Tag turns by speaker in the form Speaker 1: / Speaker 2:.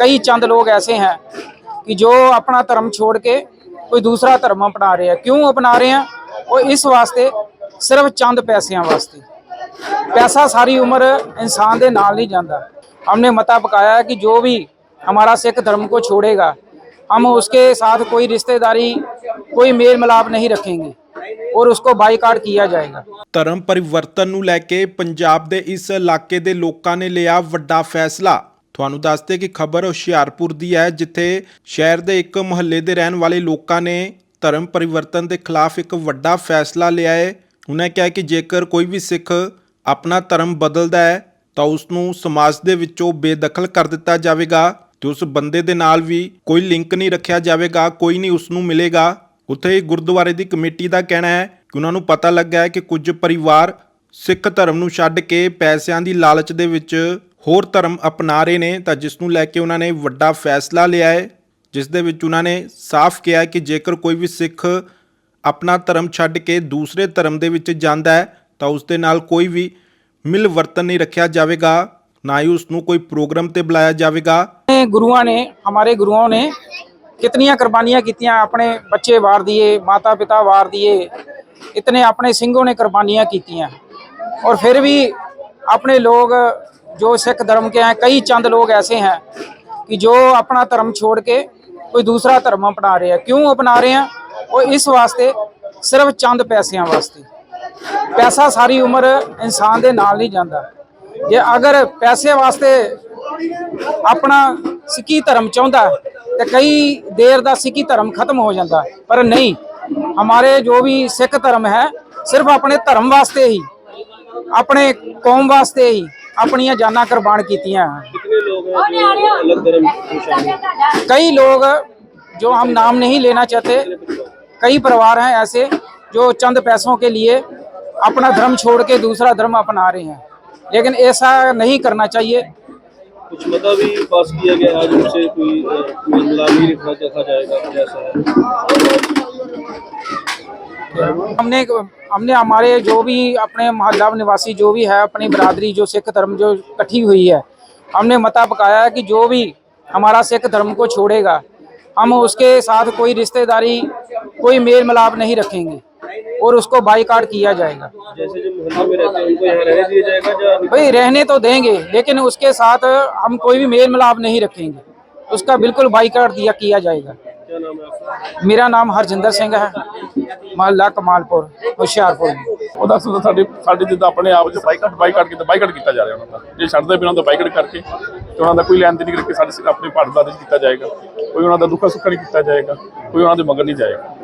Speaker 1: कई चंद लोग ऐसे हैं कि जो अपना धर्म छोड़ के कोई दूसरा धर्म अपना रहे हैं क्यों अपना रहे हैं वो इस वास्ते ਸਿਰਫ ਚੰਦ ਪੈਸਿਆਂ ਵਾਸਤੇ ਪੈਸਾ ਸਾਰੀ ਉਮਰ ਇਨਸਾਨ ਦੇ ਨਾਲ ਨਹੀਂ ਜਾਂਦਾ हमने मता पकाया है कि जो भी हमारा सिख धर्म को छोड़ेगा हम उसके साथ कोई रिश्तेदारी कोई मेल मिलाप नहीं रखेंगे ਔਰ ਉਸਕੋ ਬਾਈਕਾਟ ਕੀਤਾ ਜਾਏਗਾ
Speaker 2: ਧਰਮ ਪਰਿਵਰਤਨ ਨੂੰ ਲੈ ਕੇ ਪੰਜਾਬ ਦੇ ਇਸ ਇਲਾਕੇ ਦੇ ਲੋਕਾਂ ਨੇ ਲਿਆ ਵੱਡਾ ਫੈਸਲਾ ਤੁਹਾਨੂੰ ਦੱਸਦੇ ਕਿ ਖਬਰ ਹੁਸ਼ਿਆਰਪੁਰ ਦੀ ਹੈ, ਜਿੱਥੇ ਸ਼ਹਿਰ ਦੇ ਇੱਕ ਮੁਹੱਲੇ ਦੇ ਰਹਿਣ ਵਾਲੇ ਲੋਕਾਂ ਨੇ ਧਰਮ ਪਰਿਵਰਤਨ ਦੇ ਖਿਲਾਫ ਇੱਕ ਵੱਡਾ ਫੈਸਲਾ ਲਿਆ ਹੈ। ਉਹਨਾਂ ਕਿਹਾ ਕਿ ਜੇਕਰ ਕੋਈ ਵੀ ਸਿੱਖ ਆਪਣਾ ਧਰਮ ਬਦਲਦਾ ਹੈ, ਤਾਂ ਉਸ ਨੂੰ ਸਮਾਜ ਦੇ ਵਿੱਚੋਂ ਬੇਦਖਲ ਕਰ ਦਿੱਤਾ ਜਾਵੇਗਾ ਤੇ ਉਸ ਬੰਦੇ ਦੇ ਨਾਲ ਵੀ ਕੋਈ ਲਿੰਕ ਨਹੀਂ ਰੱਖਿਆ ਜਾਵੇਗਾ, ਕੋਈ ਨਹੀਂ ਉਸ ਨੂੰ ਮਿਲੇਗਾ। ਉੱਥੇ ਹੀ ਗੁਰਦੁਆਰੇ ਦੀ ਕਮੇਟੀ ਦਾ ਕਹਿਣਾ ਹੈ ਕਿ ਉਹਨਾਂ ਨੂੰ ਪਤਾ ਲੱਗਾ ਹੈ ਕਿ ਕੁਝ ਪਰਿਵਾਰ ਸਿੱਖ ਧਰਮ ਨੂੰ ਛੱਡ ਕੇ ਪੈਸਿਆਂ ਦੀ ਲਾਲਚ ਦੇ ਵਿੱਚ ਹੋਰ ਧਰਮ ਅਪਣਾ ਰਹੇ ਨੇ ਤਾਂ ਜਿਸ ਨੂੰ ਲੈ ਕੇ ਉਹਨਾਂ ਨੇ ਵੱਡਾ ਫੈਸਲਾ ਲਿਆ ਹੈ, ਜਿਸ ਦੇ ਵਿੱਚ ਉਹਨਾਂ ਨੇ ਸਾਫ਼ ਕਿਹਾ ਕਿ ਜੇਕਰ ਕੋਈ ਵੀ ਸਿੱਖ ਆਪਣਾ ਧਰਮ ਛੱਡ ਕੇ ਦੂਸਰੇ ਧਰਮ ਦੇ ਵਿੱਚ ਜਾਂਦਾ ਹੈ, ਤਾਂ ਉਸ ਦੇ ਨਾਲ ਕੋਈ ਵੀ ਮਿਲ ਵਰਤਨ ਨਹੀਂ ਰੱਖਿਆ ਜਾਵੇਗਾ, ਨਾ ਹੀ ਉਸ ਨੂੰ ਕੋਈ ਪ੍ਰੋਗਰਾਮ ਤੇ ਬੁਲਾਇਆ ਜਾਵੇਗਾ।
Speaker 1: ਗੁਰੂਆਂ ਨੇ, ਹਮਾਰੇ ਗੁਰੂਆਂ ਨੇ ਕਿਤਨੀਆਂ ਕੁਰਬਾਨੀਆਂ ਕੀਤੀਆਂ, ਆਪਣੇ ਬੱਚੇ ਵਾਰ ਦਿਏ ਮਾਤਾ ਪਿਤਾ ਵਾਰ ਦਿਏ, ਇਤਨੇ ਆਪਣੇ ਸਿੰਘੋਂ ਨੇ ਕੁਰਬਾਨੀਆਂ ਕੀਤੀਆਂ। ਔਰ ਫਿਰ ਵੀ ਆਪਣੇ ਲੋਕ ਜੋ ਸਿੱਖ ਧਰਮ के हैं कई चंद लोग ऐसे हैं कि जो अपना धर्म छोड़ के कोई दूसरा धर्म अपना रहे ਕਿਉਂ ਅਪਣਾ अपना रहे हैं वो इस ਸਿਰਫ ਚੰਦ ਪੈਸਿਆਂ ਵਾਸਤੇ। ਪੈਸਾ ਸਾਰੀ ਉਮਰ ਇਨਸਾਨ ਦੇ ਨਾਲ ਨਹੀਂ ਜਾਂਦਾ। ਜੇ ਅਗਰ ਪੈਸੇ ਵਾਸਤੇ ਆਪਣਾ ਸਿੱਖੀ ਧਰਮ ਚਾਹੁੰਦਾ ਤੇ ਕਈ ਦੇਰ ਦਾ ਸਿੱਖੀ ਧਰਮ ਖਤਮ ਹੋ ਜਾਂਦਾ ਪਰ ਨਹੀਂ, ਹਮਾਰੇ ਜੋ ਵੀ ਸਿੱਖ ਧਰਮ ਹੈ, ਸਿਰਫ ਆਪਣੇ ਧਰਮ ਵਾਸਤੇ ਹੀ, ਆਪਣੇ ਕੌਮ ਵਾਸਤੇ ਹੀ ਆਪਣੀਆਂ ਜਾਨਾਂ ਕੁਰਬਾਨ ਕੀਤੀਆਂ ਹਨ
Speaker 3: कितने लोग हैं जो अलग धर्म में शामिल हैं?
Speaker 1: कई लोग जो हम नाम नहीं लेना चाहते कई परिवार हैं ऐसे जो चंद पैसों के लिए अपना धर्म छोड़ के दूसरा धर्म अपना रहे हैं लेकिन ऐसा नहीं करना चाहिए
Speaker 3: कुछ मता भी पास किया गया है जिनसे कोई अ, मेल मिलाप नहीं रखा रखा जाएगा कुछ ऐसा है
Speaker 1: हमने हमने हमारे जो भी अपने मोहल्ला निवासी जो भी है अपनी बरादरी जो सिख धर्म जो इकट्ठी हुई है हमने मता पकाया है कि जो भी हमारा सिख धर्म को छोड़ेगा हम उसके साथ कोई रिश्तेदारी कोई मेल मिलाप नहीं रखेंगे और उसको बाईकाट किया जाएगा।
Speaker 3: जैसे जो मोहल्ले में रहते हैं उनको यहाँ रहने दिया जाएगा
Speaker 1: भाई रहने तो देंगे लेकिन उसके साथ हम कोई भी मेल मिलाप नहीं रखेंगे। उसका बिल्कुल बाईकाट दिया किया जाएगा।
Speaker 3: क्या नाम है आपका?
Speaker 1: मेरा नाम हरजिंदर सिंह है। ਮਹੱਲਾ ਕਮਾਲਪੁਰ, ਹੁਸ਼ਿਆਰਪੁਰ
Speaker 4: ਉਹ ਦੱਸ ਸੁਣ ਸਾਡੇ ਸਾਡੇ ਜਿੱਦਾਂ ਆਪਣੇ ਆਪ 'ਚ ਬਾਈਕਾਟ ਬਾਈਕਾਟ ਕੀਤਾ ਬਾਈਕਾਟ ਕੀਤਾ ਜਾ ਰਿਹਾ ਉਹਨਾਂ ਦਾ। ਜੇ ਛੱਡਦੇ ਬਿਨਾਂ ਤਾਂ ਬਾਈਕਾਟ ਕਰਕੇ ਤੇ ਉਹਨਾਂ ਦਾ ਕੋਈ ਲੈਣ ਦੇਣ ਨਹੀਂ ਕਰਕੇ ਸਾਡੇ ਆਪਣੇ ਭਾਰਤ ਦਾ ਕੀਤਾ ਜਾਏਗਾ। ਕੋਈ ਉਹਨਾਂ ਦਾ ਦੁੱਖਾ ਸੁੱਖਾ ਨਹੀਂ ਕੀਤਾ ਜਾਏਗਾ। ਕੋਈ ਉਹਨਾਂ ਦੇ ਮਗਰ ਨਹੀਂ ਜਾਏਗਾ।